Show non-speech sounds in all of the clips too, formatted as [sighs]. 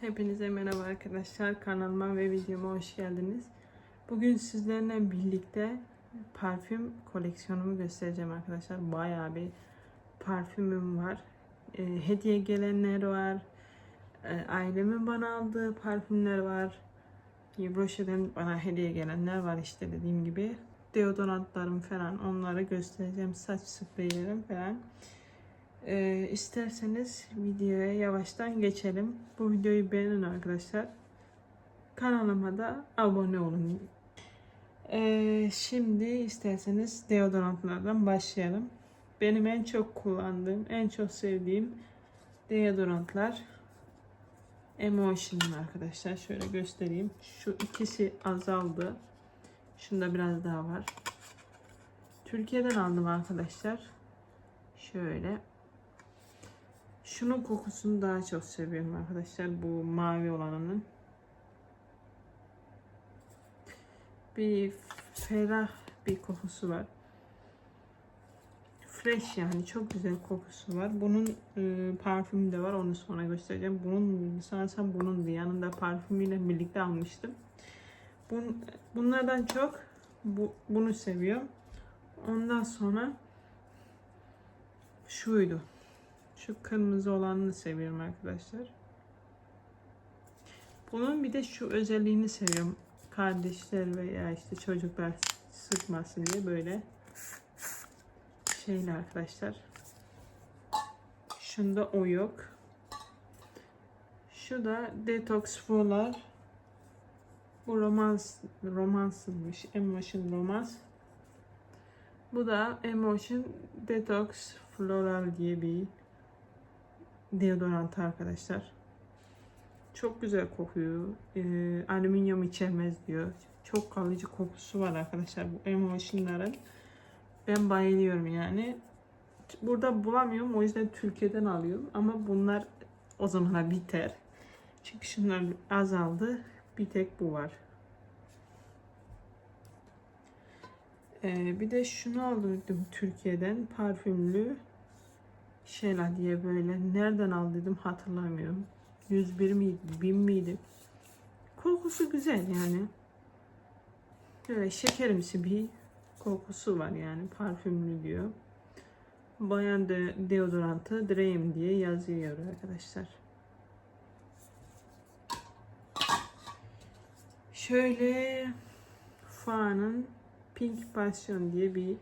Hepinize merhaba arkadaşlar. Kanalıma ve videoma hoş geldiniz. Bugün sizlerle birlikte parfüm koleksiyonumu göstereceğim arkadaşlar. Bayağı bir parfümüm var. Ee, hediye gelenler var. Ee, ailemin bana aldığı parfümler var. Yibroşe'den bana hediye gelenler var işte dediğim gibi. Deodorantlarım falan onları göstereceğim. Saç spreylerim falan. Ee, isterseniz videoya yavaştan geçelim. Bu videoyu beğenin arkadaşlar. Kanalıma da abone olun. Ee, şimdi isterseniz deodorantlardan başlayalım. Benim en çok kullandığım, en çok sevdiğim deodorantlar Emotion arkadaşlar. Şöyle göstereyim. Şu ikisi azaldı. Şunda biraz daha var. Türkiye'den aldım arkadaşlar. Şöyle. Şunun kokusunu daha çok seviyorum arkadaşlar. Bu mavi olanının. Bir ferah bir kokusu var. Fresh yani çok güzel kokusu var. Bunun e, parfümü de var. Onu sonra göstereceğim. Bunun sanırsam bunun yanında parfümüyle birlikte almıştım. Bun, bunlardan çok bu, bunu seviyorum. Ondan sonra şuydu. Şu kırmızı olanını seviyorum arkadaşlar. Bunun bir de şu özelliğini seviyorum. Kardeşler veya işte çocuklar sıkmasın diye böyle şeyler arkadaşlar. Şunda o yok. Şu da Detox Fuller. Bu romans romansılmış. Emotion romans. Bu da Emotion Detox Floral diye bir deodorant arkadaşlar. Çok güzel kokuyor. Ee, alüminyum içermez diyor. Çok kalıcı kokusu var arkadaşlar bu Emotion'ların. Ben bayılıyorum yani. Burada bulamıyorum o yüzden Türkiye'den alıyorum. Ama bunlar o zamana biter. Çünkü şunlar azaldı. Bir tek bu var. Ee, bir de şunu aldım Türkiye'den parfümlü şeyler diye böyle nereden aldıydım hatırlamıyorum. 101 miydi, 1000 miydi? Kokusu güzel yani. Böyle şekerimsi bir kokusu var yani parfümlü diyor. Bayan de deodorantı Dream diye yazıyor arkadaşlar. Şöyle Fa'nın Pink Passion diye bir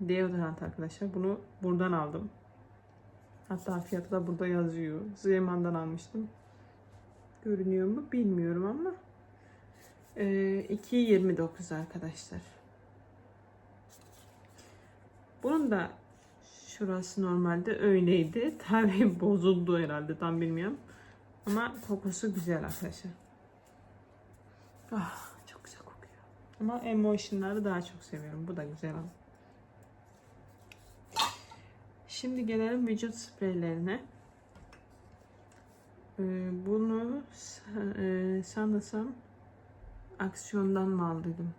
deodorant arkadaşlar. Bunu buradan aldım. Hatta fiyatı da burada yazıyor. Zeman'dan almıştım. Görünüyor mu bilmiyorum ama. Ee, 2.29 arkadaşlar. Bunun da şurası normalde öyleydi. [laughs] Tabi bozuldu herhalde tam bilmiyorum. Ama kokusu güzel arkadaşlar. Ah, çok güzel kokuyor. Ama emotionları daha çok seviyorum. Bu da güzel ama. Şimdi gelelim vücut spreylerine. Ee, bunu e, sanırsam aksiyondan mı aldıydım?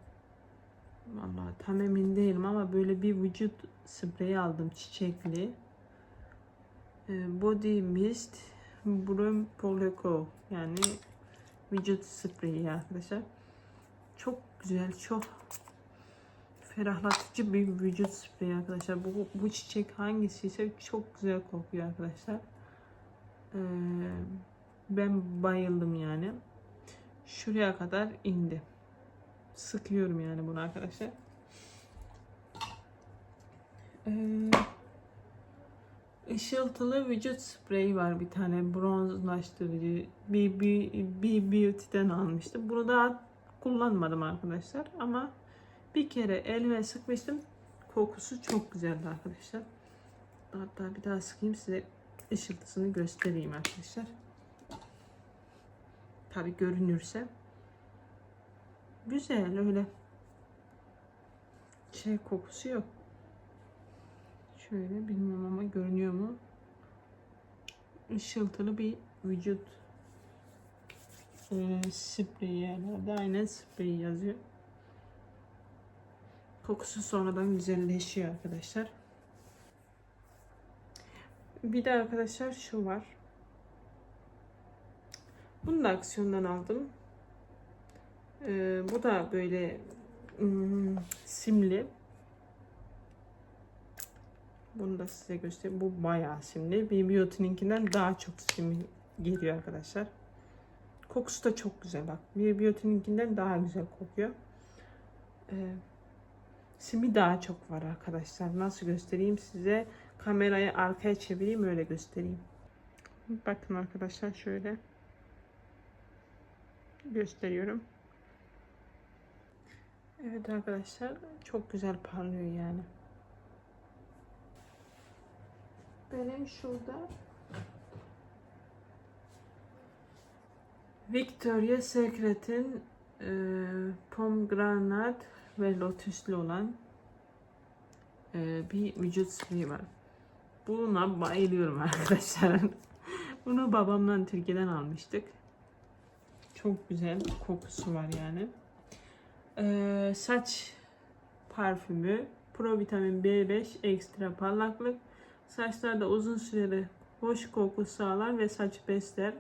Vallahi tam emin değilim ama böyle bir vücut spreyi aldım çiçekli. Ee, Body Mist Brum Polico yani vücut spreyi arkadaşlar. Çok güzel, çok ferahlatıcı bir vücut spreyi arkadaşlar. Bu, bu çiçek hangisi ise çok güzel kokuyor arkadaşlar. Ee, ben bayıldım yani. Şuraya kadar indi. Sıkıyorum yani bunu arkadaşlar. Ee, ışıltılı vücut spreyi var bir tane bronzlaştırıcı. Bir, bir Beauty'den almıştım. Bunu daha kullanmadım arkadaşlar ama bir kere elime sıkmıştım. Kokusu çok güzeldi arkadaşlar. Hatta bir daha sıkayım size ışıltısını göstereyim arkadaşlar. Tabi görünürse. Güzel öyle. Şey kokusu yok. Şöyle bilmiyorum ama görünüyor mu? Işıltılı bir vücut e, spreyi herhalde. Aynen spreyi yazıyor. Kokusu sonradan güzelleşiyor arkadaşlar. Bir de arkadaşlar şu var. Bunu da aksiyondan aldım. Ee, bu da böyle hmm, simli. Bunu da size göstereyim. Bu bayağı simli. BBO'ninkinden daha çok simli geliyor arkadaşlar. Kokusu da çok güzel bak. BBO'ninkinden daha güzel kokuyor. Ee, simi daha çok var arkadaşlar. Nasıl göstereyim size? Kamerayı arkaya çevireyim öyle göstereyim. Bakın arkadaşlar şöyle gösteriyorum. Evet arkadaşlar çok güzel parlıyor yani. Benim şurada Victoria Secret'in e, pomegranate ve lotuslu olan e, bir vücut spreyi var. Buna bayılıyorum arkadaşlar. [laughs] Bunu babamdan Türkiye'den almıştık. Çok güzel kokusu var yani. Ee, saç parfümü, Pro Vitamin B5 ekstra parlaklık. Saçlarda uzun süreli hoş koku sağlar ve saç besler.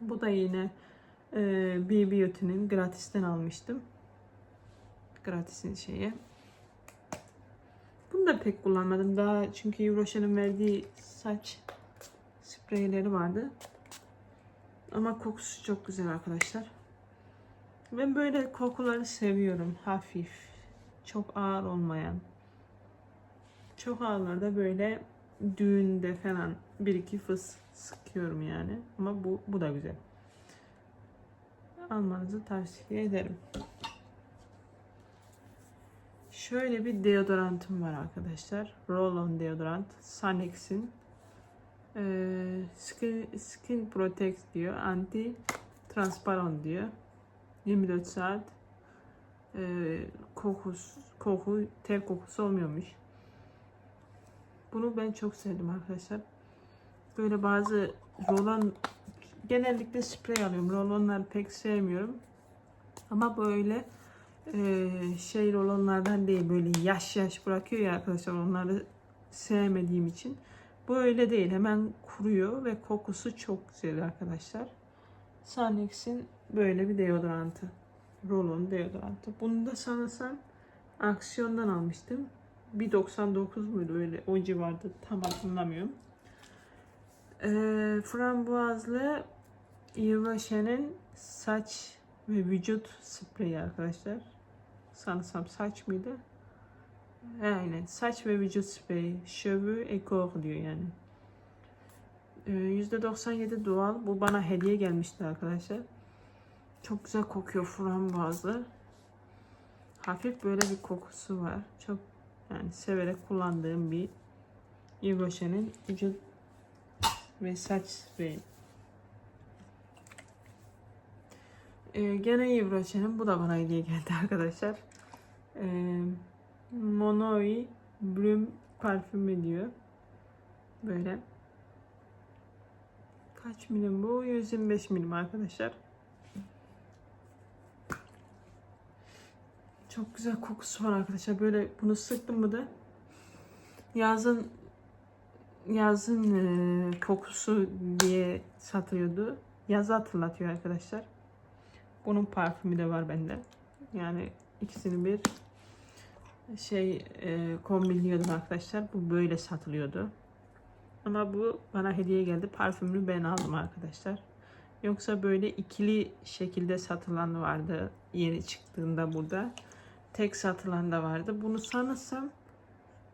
Bu da yine e, B Beauty'nin gratisten almıştım. Gratisin şeyi. Bunu da pek kullanmadım daha çünkü Yuroshen'in verdiği saç spreyleri vardı. Ama kokusu çok güzel arkadaşlar. Ben böyle kokuları seviyorum. Hafif. Çok ağır olmayan. Çok ağırlarda böyle düğünde falan bir iki fıs sıkıyorum yani. Ama bu, bu da güzel. Almanızı tavsiye ederim. Şöyle bir deodorantım var arkadaşlar. Roll-on deodorant. Sanex'in ee, skin, skin Protect diyor. Anti transparan diyor. 24 saat ee, kokusu, koku, ter kokusu olmuyormuş. Bunu ben çok sevdim arkadaşlar. Böyle bazı rolon genellikle sprey alıyorum. Rolonları pek sevmiyorum. Ama böyle e, şey rolonlardan değil böyle yaş yaş bırakıyor ya arkadaşlar onları sevmediğim için. Bu öyle değil. Hemen kuruyor ve kokusu çok güzel arkadaşlar. Sanex'in böyle bir deodorantı. Rolon deodorantı. Bunu da sanırsam aksiyondan almıştım. 1.99 muydu öyle o civarda tam hatırlamıyorum. Ee, frambuazlı Yvaşe'nin saç ve vücut spreyi arkadaşlar. Sanırsam saç mıydı? Aynen. Saç ve vücut spreyi. Cheveux et diyor yani. Ee, %97 doğal. Bu bana hediye gelmişti arkadaşlar. Çok güzel kokuyor frambuazlı. Hafif böyle bir kokusu var. Çok yani severek kullandığım bir Yves Rocher'in vücut ve saç spreyi. Ee, gene Yves Rocher'in bu da bana hediye geldi [laughs] arkadaşlar. Ee, Monoi Bloom parfümü diyor. Böyle. Kaç milim bu? 125 milim arkadaşlar. Çok güzel kokusu var arkadaşlar. Böyle bunu sıktım mı da yazın yazın e, kokusu diye satıyordu. Yazı hatırlatıyor arkadaşlar. Bunun parfümü de var bende. Yani ikisini bir şey e, kombinliyordum arkadaşlar. Bu böyle satılıyordu. Ama bu bana hediye geldi. Parfümünü ben aldım arkadaşlar. Yoksa böyle ikili şekilde satılan vardı yeni çıktığında burada. Tek satılan da vardı. Bunu sanırsam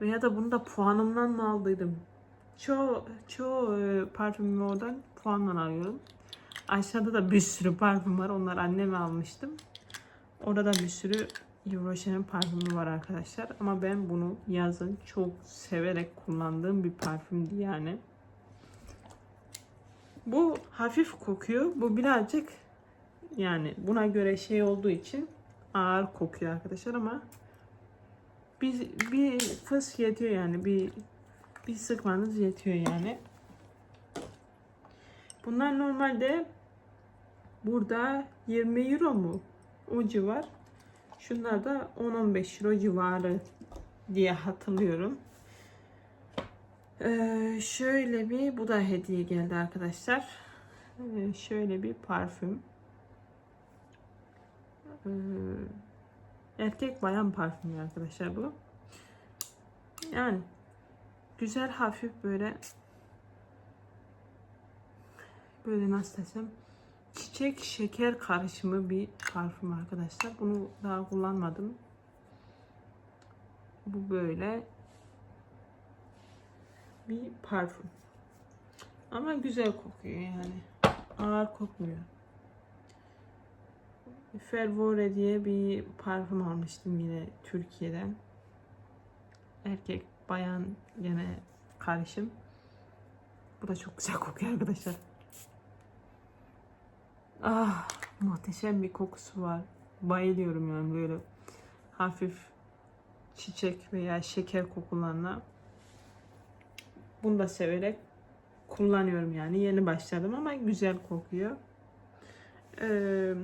veya da bunu da puanımdan mı aldıydım? Çoğu, çoğu e, parfümümü oradan puanla alıyorum. Aşağıda da bir sürü parfüm var. Onlar anneme almıştım. Orada da bir sürü Yves Rocher'in parfümü var arkadaşlar. Ama ben bunu yazın çok severek kullandığım bir parfümdü yani. Bu hafif kokuyor. Bu birazcık yani buna göre şey olduğu için ağır kokuyor arkadaşlar ama bir, bir fıs yetiyor yani. Bir, bir sıkmanız yetiyor yani. Bunlar normalde burada 20 euro mu? O civar. Şunlar da 10-15 euro civarı diye hatırlıyorum. Ee, şöyle bir bu da hediye geldi arkadaşlar. Ee, şöyle bir parfüm. Ee, erkek bayan parfümü arkadaşlar bu. Yani güzel hafif böyle böyle nasıl desem çiçek şeker karışımı bir parfüm arkadaşlar. Bunu daha kullanmadım. Bu böyle bir parfüm. Ama güzel kokuyor yani. Ağır kokmuyor. Fervore diye bir parfüm almıştım yine Türkiye'den. Erkek, bayan gene karışım. Bu da çok güzel kokuyor arkadaşlar. Ah, muhteşem bir kokusu var. Bayılıyorum yani böyle hafif çiçek veya şeker kokularına. Bunu da severek kullanıyorum yani. Yeni başladım ama güzel kokuyor. Ee,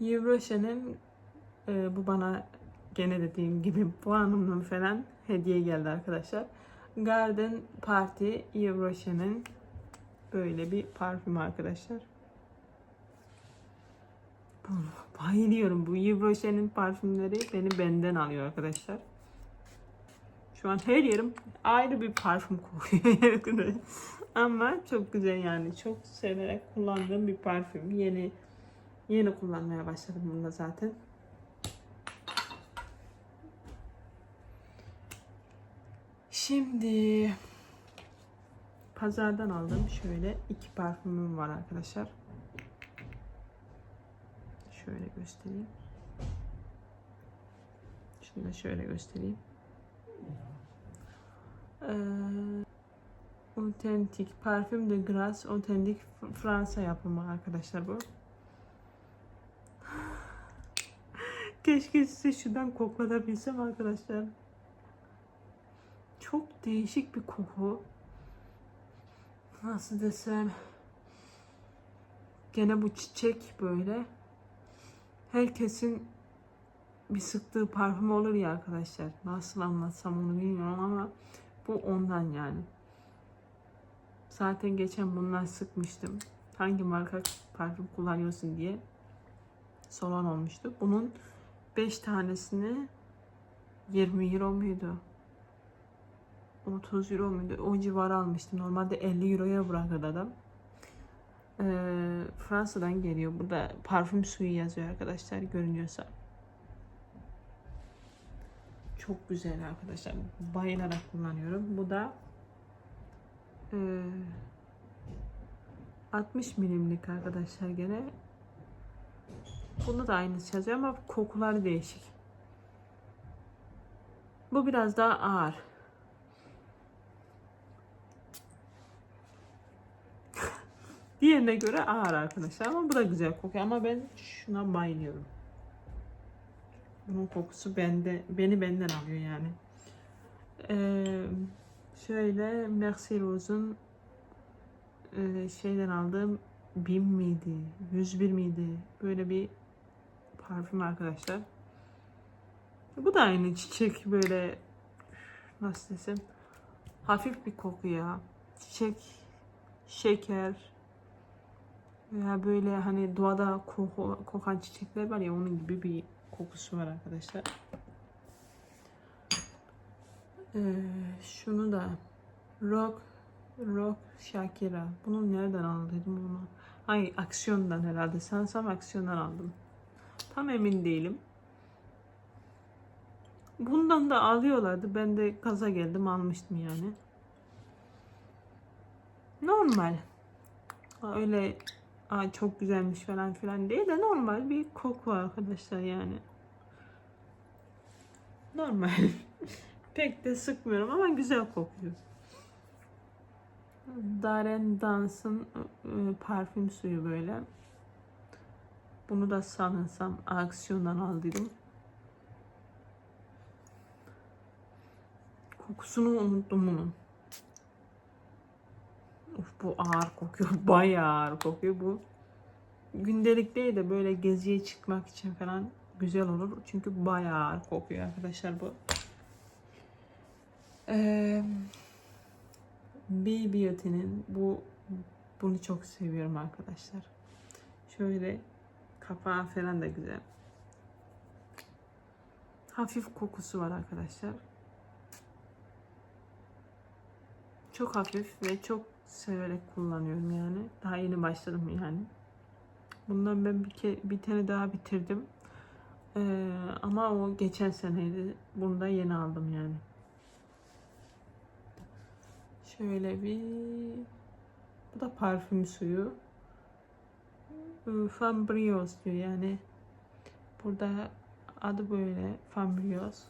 Yves e, bu bana gene dediğim gibi [laughs] puanımdan falan hediye geldi arkadaşlar. Garden Party Yves böyle bir parfüm arkadaşlar. Bayılıyorum. Bu Yves Rocher'in parfümleri beni benden alıyor arkadaşlar. Şu an her yerim ayrı bir parfüm kokuyor. [laughs] Ama çok güzel yani. Çok severek kullandığım bir parfüm. Yeni yeni kullanmaya başladım bunu da zaten. Şimdi pazardan aldım. Şöyle iki parfümüm var arkadaşlar. Şöyle göstereyim. Şunu da şöyle göstereyim. Ee, Authentic Parfüm de Grasse Authentic Fransa yapımı arkadaşlar bu. [sighs] Keşke size şuradan koklatabilsem arkadaşlar. Çok değişik bir koku. Nasıl desem. Gene bu çiçek böyle. Herkesin bir sıktığı parfüm olur ya arkadaşlar. Nasıl anlatsam onu bilmiyorum ama bu ondan yani. Zaten geçen bundan sıkmıştım. Hangi marka parfüm kullanıyorsun diye soran olmuştu. Bunun 5 tanesini 20 euro muydu? 30 euro muydu? O civar almıştım. Normalde 50 euroya bırakırdı adam. Ee, Fransa'dan geliyor. Burada parfüm suyu yazıyor arkadaşlar. Görünüyorsa. Çok güzel arkadaşlar. Bayılarak kullanıyorum. Bu da e, 60 milimlik arkadaşlar gene. Bunda da aynısı yazıyor ama kokuları değişik. Bu biraz daha ağır. Diğerine göre ağır arkadaşlar ama bu da güzel kokuyor ama ben şuna bayılıyorum. Bunun kokusu bende, beni benden alıyor yani. Ee, şöyle Merci Rose'un e, şeyden aldığım BİM miydi, 101 miydi? Böyle bir parfüm arkadaşlar. Bu da aynı çiçek böyle nasıl desem hafif bir koku ya. Çiçek, şeker veya böyle hani doğada koku, kokan çiçekler var ya onun gibi bir kokusu var arkadaşlar. Ee, şunu da Rock Rock Shakira. Bunu nereden aldıydım bunu? Ay aksiyondan herhalde. Sansam aksiyondan aldım. Tam emin değilim. Bundan da alıyorlardı. Ben de kaza geldim almıştım yani. Normal. Öyle Aa, çok güzelmiş falan filan değil de normal bir koku arkadaşlar yani. Normal. [laughs] Pek de sıkmıyorum ama güzel kokuyor. Darren Dans'ın e, parfüm suyu böyle. Bunu da sanırsam aksiyondan aldıydım. Kokusunu unuttum bunun. Of bu ağır kokuyor. [laughs] Bayağı ağır kokuyor bu. Gündelik değil de böyle geziye çıkmak için falan güzel olur. Çünkü bayağı ağır kokuyor arkadaşlar bu. Ee, B Beauty'nin bu Bunu çok seviyorum arkadaşlar. Şöyle kapağı falan da güzel. Hafif kokusu var arkadaşlar. Çok hafif ve çok severek kullanıyorum yani. Daha yeni başladım yani. Bundan ben bir, ke- bir tane daha bitirdim. Ee, ama o geçen seneydi. Bunu da yeni aldım yani. Şöyle bir bu da parfüm suyu. Ee, Fambrios diyor yani. Burada adı böyle Fambrios.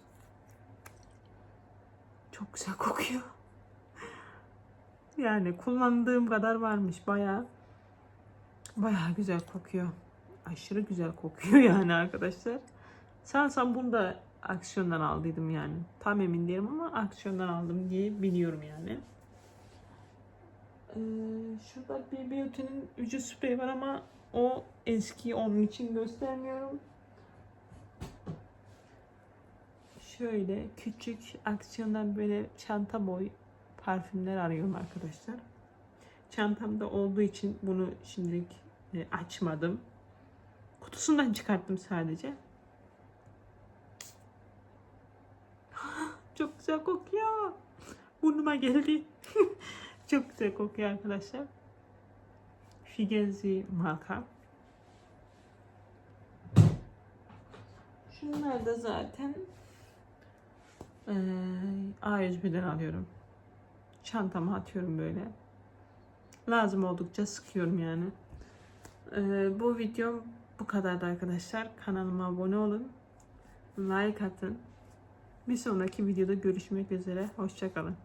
Çok güzel kokuyor. Yani kullandığım kadar varmış bayağı. Bayağı güzel kokuyor. Aşırı güzel kokuyor [laughs] yani arkadaşlar. Sanırsam bunu da aksiyondan aldıydım yani. Tam emin değilim ama aksiyondan aldım diye biliyorum yani. Ee, şurada bir Beauty'nin vücut spreyi var ama o eski onun için göstermiyorum. Şöyle küçük aksiyondan böyle çanta boy parfümler arıyorum arkadaşlar. Çantamda olduğu için bunu şimdilik e, açmadım. Kutusundan çıkarttım sadece. [gasps] Çok güzel kokuyor. Burnuma geldi. [laughs] Çok güzel kokuyor arkadaşlar. Figenzi marka. Şunlar da zaten eee A101'den alıyorum. Çantama atıyorum böyle. Lazım oldukça sıkıyorum yani. Eee, bu videom bu kadardı arkadaşlar. Kanalıma abone olun. Like atın. Bir sonraki videoda görüşmek üzere. Hoşçakalın.